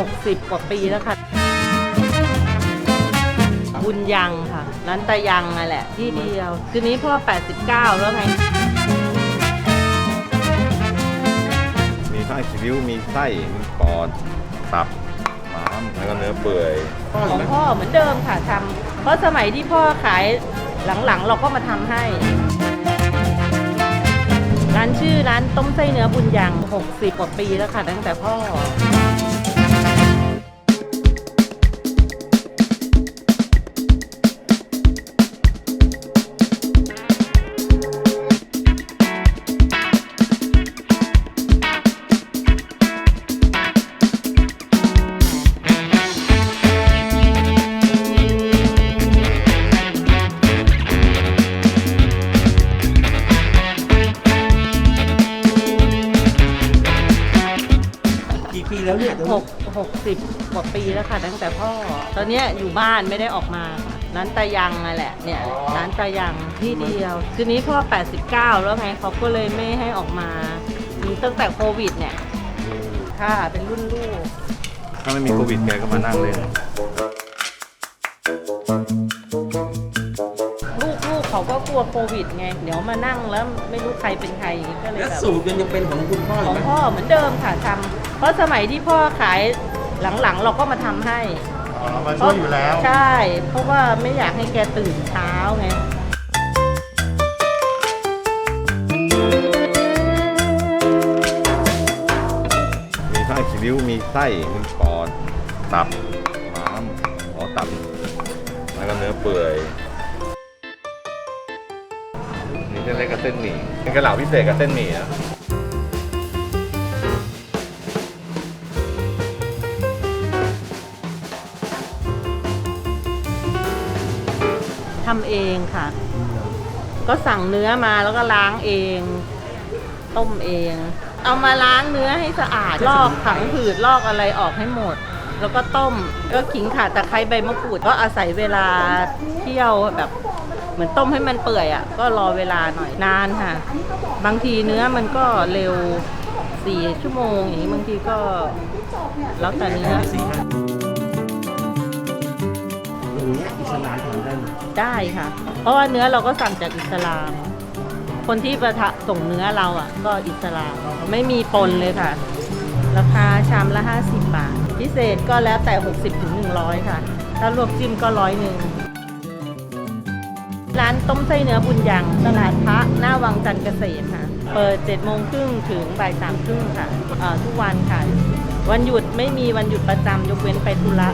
60 กว่าปีแล้วค่ะ บุญยังค่ะ ร้านตายังนั่นแหละที่เดียวทีนี้พ่อ 89 แล้วไง มีไส้คิริ้วมีไส้มีปอดตับม้ามแล้วก็เนื้อเปื่อยของพ่อเหมือนเดิมค่ะทำเพราะสมัยที่พ่อขายหลังๆ เราก็มาทำให้ ร้านชื่อร้านต้มไส้เนื้อบุญยัง 60 กว่าปีแล้วค่ะ ตั้งแต่พ่อ ปีแล้วเนี่ยหกหกสิบกว่าปีแล้วค่ะ ตั้งแต่พ่อ ตอนเนี้ยอยู่บ้านไม่ได้ออกมาค่ะร้านตายังนั่นแหละเนี่ยร้านตายังที่เดียวทีนี้พ่อ 89 แล้วไงเขาก็เลยไม่ให้ออกมามีตั้งแต่โควิดเนี่ยค่ะเป็นรุ่นลูก ถ้าไม่มีโควิดแกก็มานั่งเล่นลูกลูกเขาก็กลัวโควิดไง เดี๋ยวมานั่งแล้วไม่รู้ใครเป็นใครอย่างงี้ก็เลยแล้วแบบสูตรมันยังเป็นของคุณพ่อขยู่องไหมพ่อเหมือนเดิมค่ะทำ เพราะสมัยที่พ่อขายหลังๆ เราก็มาทำให้มาช่วยอยู่แล้ว ใช่ เพราะว่าไม่อยากให้แกตื่นเช้าไง มีไส้คิริ้ว มีไส้ มีปอด ตับม้ามอ๋อตับ แล้วก็เนื้อเปื่อยนี่เส้นเล็กกับเส้นหมี่เป็นกระเหล่าพิเศษกับเส้นหมี่นะำเองค่ะ ก็สั่งเนื้อมาแล้วก็ล้างเอง ต้มเอง เอามาล้างเนื้อให้สะอาดลอกผังผืดลอกอะไรออกให้หมด แล้วก็ต้มก็ขิงข่าตะไคร้ใบมะกรูดก็อาศัยเวลาเคี่ยวแบบ เหมือนต้มให้มันเปื่อยอะก็รอเวลาหน่อยนานค่ะ บางทีเนื้อมันก็เร็วสี่ชั่วโมงอย่างนี้บางทีก็แล้วแต่เนื้อ สลามทำได้ไหมได้ค่ะ เพราะว่าเนื้อเราก็สั่งจากอิสลาม คนที่ประทะส่งเนื้อเราอะ ก็อิสลามไม่มีปนเลยค่ะ ราคาชามละ 50 บาท พิเศษก็แล้วแต่ 60ถึง100 ค่ะ ถ้าลวกจิ้มก็ร้อยหนึ่งร้านต้มไส้เนื้อบุญยังตลาดพระหน้าวังจันทร์เกษมค่ะ เปิด7โมงครึ่งถึงบ่ายสามครึ่งค่ะทุกวันค่ะ วันหยุดไม่มีวันหยุดประจำยกเว้นไปธุระ